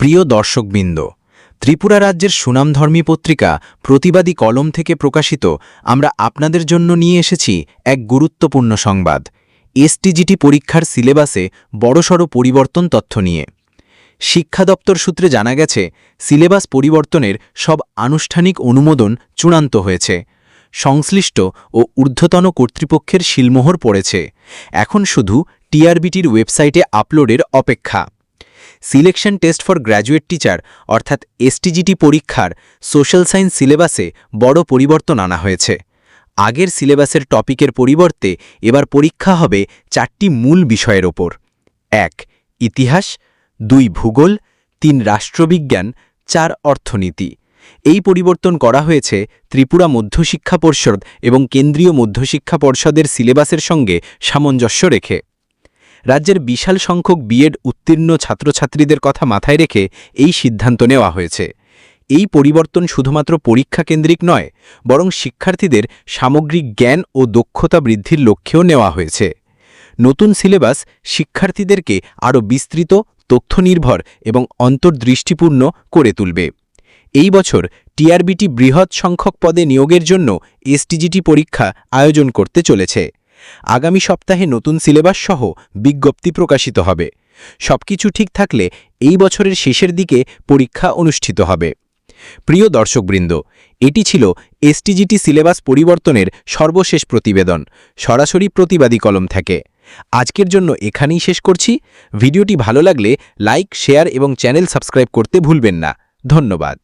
প্রিয় দর্শকবৃন্দ, ত্রিপুরা রাজ্যের সুনামধর্মী পত্রিকা প্রতিবাদী কলম থেকে প্রকাশিত আমরা আপনাদের জন্য নিয়ে এসেছি এক গুরুত্বপূর্ণ সংবাদ, এসটিজিটি পরীক্ষার সিলেবাসে বড়সড় পরিবর্তন তথ্য নিয়ে। শিক্ষা দপ্তর সূত্রে জানা গেছে, সিলেবাস পরিবর্তনের সব আনুষ্ঠানিক অনুমোদন চূড়ান্ত হয়েছে, সংশ্লিষ্ট ও ঊর্ধ্বতন কর্তৃপক্ষের শিলমোহর পড়েছে, এখন শুধু টিআরবিটির ওয়েবসাইটে আপলোডের অপেক্ষা। Selection test for graduate teacher, অর্থাৎ এসটিজিটি পরীক্ষার সোশ্যাল সায়েন্স সিলেবাসে বড় পরিবর্তন আনা হয়েছে। আগের সিলেবাসের টপিকের পরিবর্তে এবার পরীক্ষা হবে চারটি মূল বিষয়ের ওপর। এক, ইতিহাস, দুই, ভূগোল, তিন, রাষ্ট্রবিজ্ঞান, চার, অর্থনীতি। এই পরিবর্তন করা হয়েছে ত্রিপুরা মধ্যশিক্ষা পর্ষদ এবং কেন্দ্রীয় মধ্যশিক্ষা পর্ষদের সিলেবাসের সঙ্গে সামঞ্জস্য রেখে। রাজ্যের বিশাল সংখ্যক বিএড উত্তীর্ণ ছাত্রছাত্রীদের কথা মাথায় রেখে এই সিদ্ধান্ত নেওয়া হয়েছে। এই পরিবর্তন শুধুমাত্র পরীক্ষা কেন্দ্রিক নয়, বরং শিক্ষার্থীদের সামগ্রিক জ্ঞান ও দক্ষতা বৃদ্ধির লক্ষ্যেও নেওয়া হয়েছে। নতুন সিলেবাস শিক্ষার্থীদেরকে আরও বিস্তৃত, তথ্যনির্ভর এবং অন্তর্দৃষ্টিপূর্ণ করে তুলবে। এই বছর টিআরবিটি বৃহৎ সংখ্যক পদে নিয়োগের জন্য এসটিজিটি পরীক্ষা আয়োজন করতে চলেছে। আগামী সপ্তাহে নতুন সিলেবাস সহ বিজ্ঞপ্তি প্রকাশিত হবে। সবকিছু ঠিক থাকলে এই বছরের শেষের দিকে পরীক্ষা অনুষ্ঠিত হবে। প্রিয় দর্শকবৃন্দ, এটি ছিল এসটিজিটি সিলেবাস পরিবর্তনের সর্বশেষ প্রতিবেদন, সরাসরি প্রতিবাদী কলম থেকে। আজকের জন্য এখানেই শেষ করছি। ভিডিওটি ভালো লাগলে লাইক, শেয়ার এবং চ্যানেল সাবস্ক্রাইব করতে ভুলবেন না। ধন্যবাদ।